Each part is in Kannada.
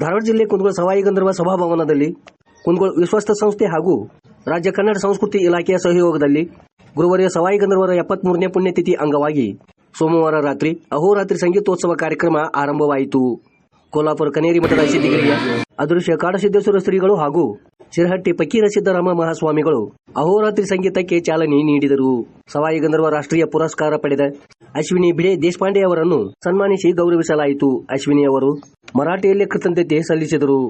ಧಾರವಾಡ ಜಿಲ್ಲೆ ಕುಂದಗೋಳ ಸವಾಯಿ ಗಂಧರ್ವ ಸಭಾಭವನದಲ್ಲಿ ಕುಂದಗೋಳ ವಿಶ್ವಸ್ತ ಸಂಸ್ಥೆ ಹಾಗೂ ರಾಜ್ಯ ಕನ್ನಡ ಸಂಸ್ಕೃತಿ ಇಲಾಖೆಯ ಸಹಯೋಗದಲ್ಲಿ ಗುರುವಾರ ಸವಾಯಿ ಗಂಧರ್ವರ ಎಪ್ಪತ್ಮೂರನೇ ಪುಣ್ಯತಿಥಿ ಅಂಗವಾಗಿ ಸೋಮವಾರ ರಾತ್ರಿ ಅಹೋರಾತ್ರಿ ಸಂಗೀತೋತ್ಸವ ಕಾರ್ಯಕ್ರಮ ಆರಂಭವಾಯಿತು. ಕೋಲ್ಹಾಪುರ ಕನೇರಿ ಮಠದ ಸಿದ್ಧಿಗಿರಿಯ ಅದೃಶ್ಯ ಕಾಡಸಿದ್ದೇಶ್ವರ ಶ್ರೀಗಳು ಹಾಗೂ ಶಿರಹಟ್ಟಿ ಫಕೀರ ಸಿದ್ದರಾಮ ಮಹಾಸ್ವಾಮಿಗಳು ಅಹೋರಾತ್ರಿ ಸಂಗೀತಕ್ಕೆ ಚಾಲನೆ ನೀಡಿದರು. ಸವಾಯಿ ಗಂಧರ್ವ ರಾಷ್ಟ್ರೀಯ ಪುರಸ್ಕಾರ ಪಡೆದ ಅಶ್ವಿನಿ ಬಿಡೆ ದೇಶಪಾಂಡೆ ಅವರನ್ನು ಸನ್ಮಾನಿಸಿ ಗೌರವಿಸಲಾಯಿತು. ಅಶ್ವಿನಿ ಅವರು ಮರಾಠಿಯಲ್ಲಿ ಕೃತಜ್ಞತೆ ಸಲ್ಲಿಸಿದರು.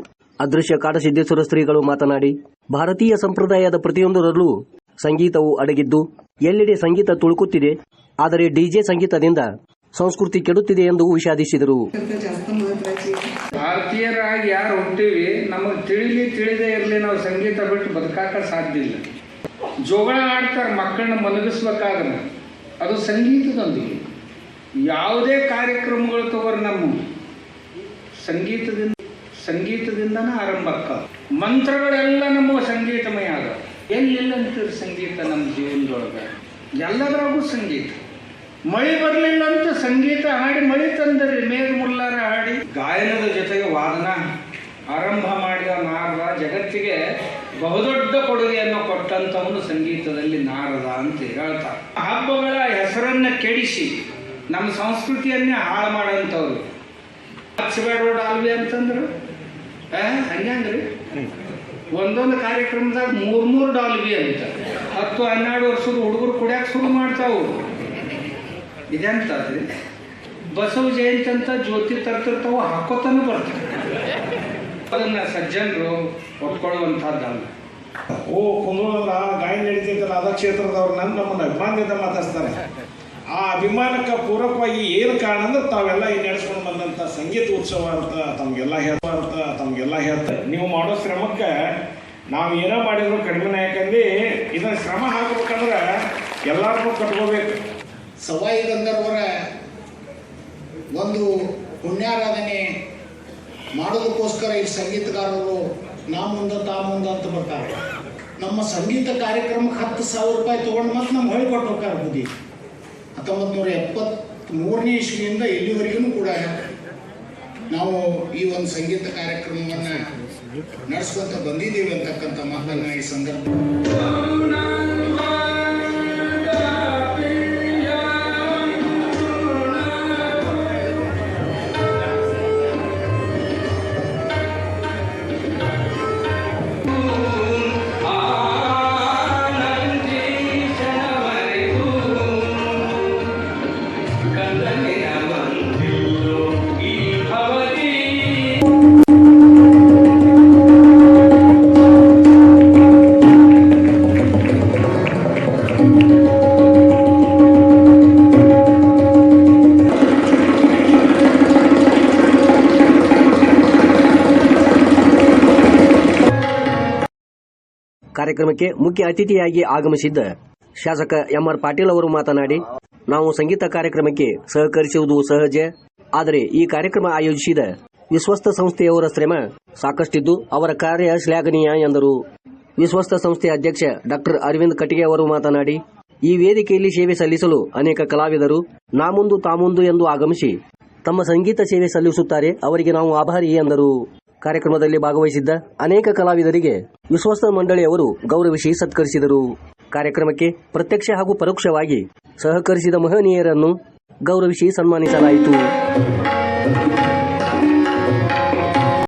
ಅದೃಶ್ಯ ಕಾಡಸಿದ್ದೇಶ್ವರ ಶ್ರೀಗಳು ಮಾತನಾಡಿ, ಭಾರತೀಯ ಸಂಪ್ರದಾಯದ ಪ್ರತಿಯೊಂದರಲ್ಲೂ ಸಂಗೀತವು ಅಡಗಿದ್ದು, ಎಲ್ಲೆಡೆ ಸಂಗೀತ ತುಳುಕುತ್ತಿದೆ, ಆದರೆ ಡಿಜೆ ಸಂಗೀತದಿಂದ ಸಂಸ್ಕೃತಿ ಕೆಡುತ್ತಿದೆ ಎಂದು ವಿಷಾದಿಸಿದರು. ಭಾರತೀಯರಾಗಿ ಯಾರು ಹುಟ್ಟಿವಿ, ನಮಗೆ ತಿಳಿಲಿ ತಿಳಿದೇ ಇರಲಿ ನಾವು ಸಂಗೀತ ಬಿಟ್ಟು ಬದುಕಾಕ ಸಾಧ್ಯ ಇಲ್ಲ. ಜೋಗಳ ಆಡ್ತಾರೆ, ಮಕ್ಕಳನ್ನ ಮಲಗಿಸ್ಬೇಕಾದ್ರೆ. ಅದು ಸಂಗೀತದೊಂದಿಗೆ. ಯಾವುದೇ ಕಾರ್ಯಕ್ರಮಗಳು ತಗೋರಿ ನಮ್ಮ. ಸಂಗೀತದಿಂದ, ಸಂಗೀತದಿಂದನೇ ಆರಂಭ ಮಂತ್ರಗಳೆಲ್ಲ ನಮ್ಮ ಸಂಗೀತಮಯ ಆಗ ಎಲ್ಲಿಲ್ಲ ಅಂತೀರಿ ಸಂಗೀತ ನಮ್ಮ ಜೀವನದೊಳಗೆ? ಎಲ್ಲದರಾಗೂ ಸಂಗೀತ. ಮಳೆ ಬರಲಿಲ್ಲ ಅಂತ ಸಂಗೀತ ಹಾಡಿ ಮಳೆ ತಂದರಿ ಮೇಘ ಮುಲ್ಲಾರ ಹಾಡಿ. ಗಾಯನದ ಜೊತೆಗೆ ವಾದನ ಆರಂಭ ಮಾಡಿದ ನಾರದ ಜಗತ್ತಿಗೆ ಬಹುದೊಡ್ಡ ಕೊಡುಗೆಯನ್ನು ಕೊಟ್ಟಂತವನು ಸಂಗೀತದಲ್ಲಿ ನಾರದ ಅಂತ ಹೇಳ್ತಾರೆ. ಹಬ್ಬಗಳ ಹೆಸರನ್ನ ಕೆಡಿಸಿ ನಮ್ಮ ಸಂಸ್ಕೃತಿಯನ್ನೇ ಹಾಳು ಮಾಡೋಂಥವ್ರು. ಹಚ್ಚಬೇಡ ಡಾಲ್ವಿ ಅಂತಂದ್ರು? ಹಂಗ್ರಿ ಒಂದೊಂದು ಕಾರ್ಯಕ್ರಮದಾಗ ಮೂರ್ ಮೂರು ಡಾಲ್ವಿ ಅಂತ. ಹತ್ತು ಹನ್ನೆರಡು ವರ್ಷದ ಹುಡುಗರು ಕುಡಿಯಾಕ ಶುರು ಮಾಡ್ತಾವು ಇದೆಂತದ್ರಿ ಬಸವ ಜಯಂತಿ ಅಂತ ಜ್ಯೋತಿ ತರ್ತಿರ್ತಾವ ಹಾಕೋತಾನೆ ಬರ್ತಾರೆ. ಅದನ್ನ ಸಜ್ಜನರು ಒಪ್ಕೊಳ್ಳುವಂಥದ್ದಲ್ಲ. ಓ ಕುಂದೂರ ಗಾಯನ ನಡೀತೈತಲ್ಲ, ಅದ ಕ್ಷೇತ್ರದವ್ರು ನನ್ನ ನಮ್ಮನ್ನು ಅಭಿಮಾನದಿಂದ ಮಾತಾಡ್ತಾರೆ ಆ ಅಭಿಮಾನಕ್ಕೆ ಪೂರಕವಾಗಿ ಏನು ಕಾರಣ ಅಂದ್ರೆ ತಾವೆಲ್ಲ ಈ ನಡೆಸ್ಕೊಂಡು ಬಂದಂಥ ಸಂಗೀತ ಉತ್ಸವ ಅಂತ ತಮಗೆಲ್ಲ ಹೇಳ್ತಾ ಅಂತ ತಮಗೆಲ್ಲ ಹೇಳ್ತಾರೆ ನೀವು ಮಾಡೋ ಶ್ರಮಕ್ಕೆ ನಾವು ಏನೋ ಮಾಡಿದ್ರು ಕಡಿಮೆ ಯಾಕಂದ್ರೆ ಇದನ್ನು ಶ್ರಮ ಹಾಕ್ಬೇಕಂದ್ರೆ ಎಲ್ಲಾರ್ಗೂ ಕಟ್ಕೋಬೇಕು. ಸವಾಯಿ ಗಂಧರ್ವರ ಒಂದು ಪುಣ್ಯಾರಾಧನೆ ಮಾಡೋದಕ್ಕೋಸ್ಕರ ಈ ಸಂಗೀತಗಾರರು ನಾ ಮುಂದೆ, ತಾ ಮುಂದ ಅಂತ ಬರ್ತಾರೆ. ನಮ್ಮ ಸಂಗೀತ ಕಾರ್ಯಕ್ರಮಕ್ಕೆ ಹತ್ತು ಸಾವಿರ ರೂಪಾಯಿ ತೊಗೊಂಡು ಮತ್ತೆ ನಮ್ಮ ಹೊಳಿ ಕೊಟ್ಟು ಹೋಗ್ತಾರೆ ಬುದ್ಧಿ. ಹತ್ತೊಂಬತ್ತು ನೂರ ಎಪ್ಪತ್ತ್ ಮೂರನೇ ಇಸ್ವಿಯಿಂದ ಇಲ್ಲಿವರೆಗೂ ಕೂಡ ನಾವು ಈ ಒಂದು ಸಂಗೀತ ಕಾರ್ಯಕ್ರಮವನ್ನು ನಡೆಸ್ಕೊಂತ ಬಂದಿದ್ದೀವಿ ಅಂತಕ್ಕಂಥ ಮಾತನ್ನು ಈ ಸಂದರ್ಭ ಕಾರ್ಯಕ್ರಮಕ್ಕೆ ಮುಖ್ಯ ಅತಿಥಿಯಾಗಿ ಆಗಮಿಸಿದ್ದ ಶಾಸಕ ಎಂಆರ್ ಪಾಟೀಲ್ ಅವರು ಮಾತನಾಡಿ, ನಾವು ಸಂಗೀತ ಕಾರ್ಯಕ್ರಮಕ್ಕೆ ಸಹಕರಿಸುವುದು ಸಹಜ, ಆದರೆ ಈ ಕಾರ್ಯಕ್ರಮ ಆಯೋಜಿಸಿದ ವಿಶ್ವಸ್ತ ಸಂಸ್ಥೆಯವರ ಶ್ರಮ ಸಾಕಷ್ಟಿದ್ದು ಅವರ ಕಾರ್ಯ ಶ್ಲಾಘನೀಯ ಎಂದರು. ವಿಶ್ವಸ್ತ ಸಂಸ್ಥೆ ಅಧ್ಯಕ್ಷ ಡಾಕ್ಟರ್ ಅರವಿಂದ್ ಕಟಿಗೆ ಅವರು ಮಾತನಾಡಿ, ಈ ವೇದಿಕೆಯಲ್ಲಿ ಸೇವೆ ಸಲ್ಲಿಸಲು ಅನೇಕ ಕಲಾವಿದರು ನಾಮುಂದು ತಾಮುಂದು ಎಂದು ಆಗಮಿಸಿ ತಮ್ಮ ಸಂಗೀತ ಸೇವೆ ಸಲ್ಲಿಸುತ್ತಾರೆ, ಅವರಿಗೆ ನಾವು ಆಭಾರಿ ಎಂದರು. ಕಾರ್ಯಕ್ರಮದಲ್ಲಿ ಭಾಗವಹಿಸಿದ್ದ ಅನೇಕ ಕಲಾವಿದರಿಗೆ ವಿಶ್ವಸ್ತ ಮಂಡಳಿಯವರು ಗೌರವಿಸಿ ಸತ್ಕರಿಸಿದರು. ಕಾರ್ಯಕ್ರಮಕ್ಕೆ ಪ್ರತ್ಯಕ್ಷ ಹಾಗೂ ಪರೋಕ್ಷವಾಗಿ ಸಹಕರಿಸಿದ ಮಹನೀಯರನ್ನು ಗೌರವಿಸಿ ಸನ್ಮಾನಿಸಲಾಯಿತು.